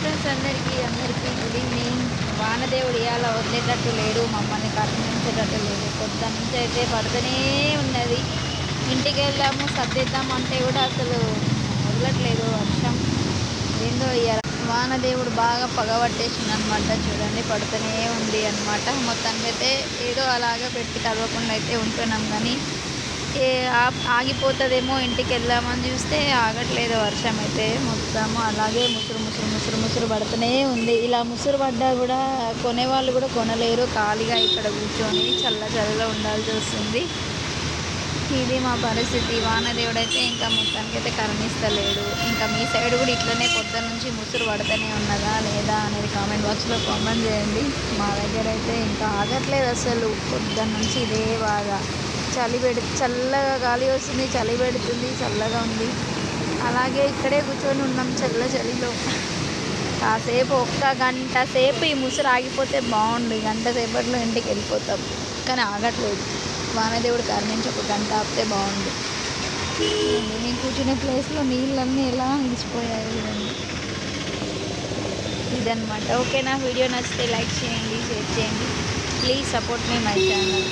Friends అందరికీ అందరికీ good evening వానదేవుడు ఇవాళ వదిలేటట్టు లేడు మమ్మల్ని కరుణించేటట్టు లేదు కొద్ది నుంచి అయితే పడుతూనే ఉన్నది. ఇంటికి వెళ్ళాము సర్దిద్దాం అంటే కూడా అసలు వదలట్లేదు వర్షం. ఏందో ఇవాళ వానదేవుడు బాగా పగబట్టేసింది అనమాట చూడండి పడుతూనే ఉంది అనమాట మొత్తానికి అయితే ఏదో అలాగా పెట్టి తడవకుండా అయితే ఉంటున్నాం. కానీ ఆగిపోతుందేమో ఇంటికి వెళ్దామని చూస్తే ఆగట్లేదు వర్షం అయితే మొత్తము. అలాగే ముసురు ముసురు ముసురు ముసురు పడుతూనే ఉంది. ఇలా ముసురు పడ్డా కూడా కొనేవాళ్ళు కూడా కొనలేరు. ఖాళీగా ఇక్కడ కూర్చొని చల్ల చల్లగా ఉండాల్సి వస్తుంది. ఇది మా పరిస్థితి. వానదేవుడు అయితే ఇంకా మొత్తానికి అయితే కరణిస్తలేడు. ఇంకా మీ సైడ్ కూడా ఇట్లనే పొద్దున్న నుంచి ముసురు పడుతూనే ఉన్నదా లేదా అనేది కామెంట్ బాక్స్లో కామెంట్ చేయండి. మా దగ్గర అయితే ఇంకా ఆగట్లేదు అసలు. పొద్దున్న నుంచి ఇదే బాగా చలి పెడు చల్లగా గాలి వస్తుంది చలి పెడుతుంది చల్లగా ఉంది. అలాగే ఇక్కడే కూర్చొని ఉన్నాం చల్ల చలిలో. కాసేపు ఒక్క గంట సేపు ఈ ముసురు ఆగిపోతే బాగుండు. ఈ గంట సేపట్లో ఇంటికి వెళ్ళిపోతాం. కానీ ఆగట్లేదు. వానదేవుడు కారణించి ఒక గంట ఆపితే బాగుండు. నేను కూర్చునే ప్లేస్లో నీళ్ళన్నీ ఎలా ఇచ్చిపోయాయి చూడండి. ఇదన్నమాట. ఓకే నా వీడియో నచ్చితే లైక్ చేయండి షేర్ చేయండి. Please support me my channel.